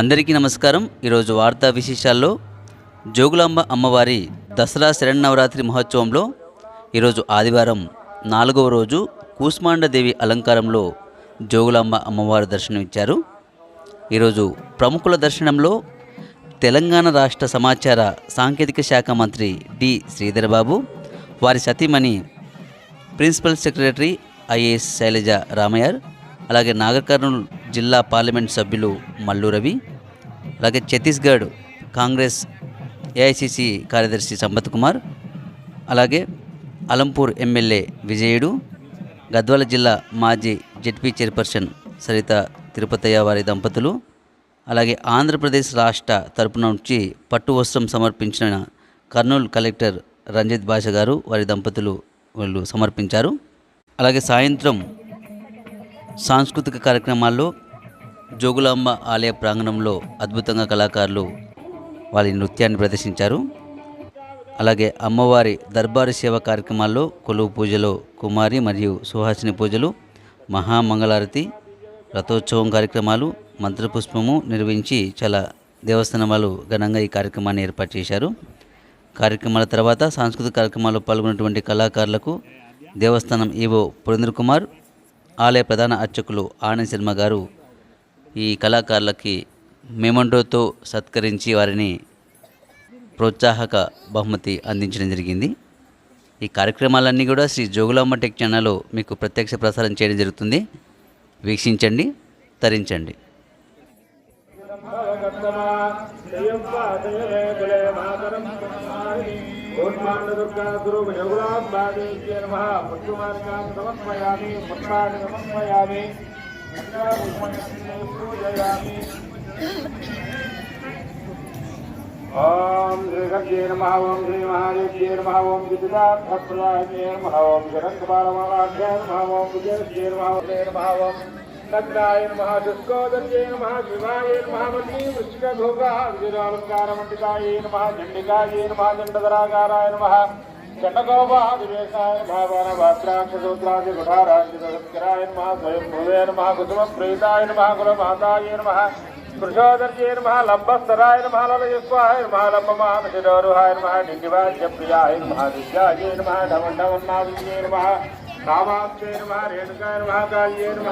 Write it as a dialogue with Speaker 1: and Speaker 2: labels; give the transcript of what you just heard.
Speaker 1: అందరికీ నమస్కారం. ఈరోజు వార్తా విశేషాల్లో జోగులాంబ అమ్మవారి దసరా శరణనవరాత్రి మహోత్సవంలో ఈరోజు ఆదివారం నాలుగవ రోజు కూస్మాండదేవి అలంకారంలో జోగులాంబ అమ్మవారి దర్శనం ఇచ్చారు ఈరోజు ప్రముఖుల దర్శనంలో తెలంగాణ రాష్ట్ర సమాచార సాంకేతిక శాఖ మంత్రి డి శ్రీధరబాబు వారి సతీమణి principal secretary IAS Shailaja Ramaiyer అలాగే నాగర్కర్నూలు జిల్లా పార్లమెంట్ సభ్యులు మల్లు రవి అలాగే ఛత్తీస్గఢ్ కాంగ్రెస్ ఏఐసిసి కార్యదర్శి సంపత్ కుమార్ అలాగే అలంపూర్ ఎమ్మెల్యే విజయుడు గద్వాల జిల్లా మాజీ జెడ్పీ చైర్పర్సన్ సరిత తిరుపతయ్య వారి దంపతులు అలాగే ఆంధ్రప్రదేశ్ రాష్ట్ర తరపున నుంచి పట్టు వస్త్రం సమర్పించిన కర్నూలు కలెక్టర్ రంజిత్ భాష గారు వారి దంపతులు వాళ్ళు సమర్పించారు. అలాగే సాయంత్రం సాంస్కృతిక కార్యక్రమాల్లో జోగులాంబ ఆలయ ప్రాంగణంలో అద్భుతంగా కళాకారులు వారి నృత్యాన్ని ప్రదర్శించారు. అలాగే అమ్మవారి దర్బారు సేవ కార్యక్రమాల్లో కొలువు పూజలో కుమారి మరియు సుహాసిని పూజలు మహామంగళారతి రథోత్సవం కార్యక్రమాలు మంత్రపుష్పము నిర్వహించి చాలా దేవస్థానం వాళ్ళు ఘనంగా ఈ కార్యక్రమాన్ని ఏర్పాటు చేశారు. కార్యక్రమాల తర్వాత సాంస్కృతిక కార్యక్రమాల్లో పాల్గొన్నటువంటి కళాకారులకు దేవస్థానం ఈవో పురేంద్ర కుమార్ ఆలయ ప్రధాన అర్చకులు ఆనంద్ శర్మ గారు ఈ కళాకారులకి మెమండోతో సత్కరించి వారిని ప్రోత్సాహక బహుమతి అందించడం జరిగింది. ఈ కార్యక్రమాలన్నీ కూడా శ్రీ జోగులాంబ టెక్ ఛానల్లో మీకు ప్రత్యక్ష ప్రసారం చేయడం జరుగుతుంది. వీక్షించండి తరించండి.
Speaker 2: సమర్పయామి పుష్పాన్ని సమర్పయామి పూజయామి ఓం శ్రీ గర్జే నమ ఓం శ్రీ మహాదేవ్యే నమ ఓం విద్యుదాత్మప్రదాయే నమ ఓం జగన్కపాలమాలాఢ్యే నమ ఓం విజయశ్రీ నమ ఓం నమ ఓం నగ్నాయ నమ శుష్కోదర్యే నమ శివాయ నమ మల్లి వృష్టికభోగా విజయాలంకారమండితాయే నమ చండికాయే నమ చండధరాకారాయ నమ చండగోపాదివేశాయ నమ వనభద్రాక్షసూత్రాది గుఢారాజ్యరాయ నమ స్వయం భువే నమ కుసుమ ప్రీతాయ నమ కులమాతాయ నమ కృషోదర్యే నమ లంబస్తరాయ నమ లలయస్వాయ నమ లంబమానశిరోరుహాయ నమ డిండివాద్యప్రియాయ నమ దివ్యాయ నమ ఢమండవన్నాదియే నమ రామాంతే నమ రేణుకాయ నమ కాళ్యే నమ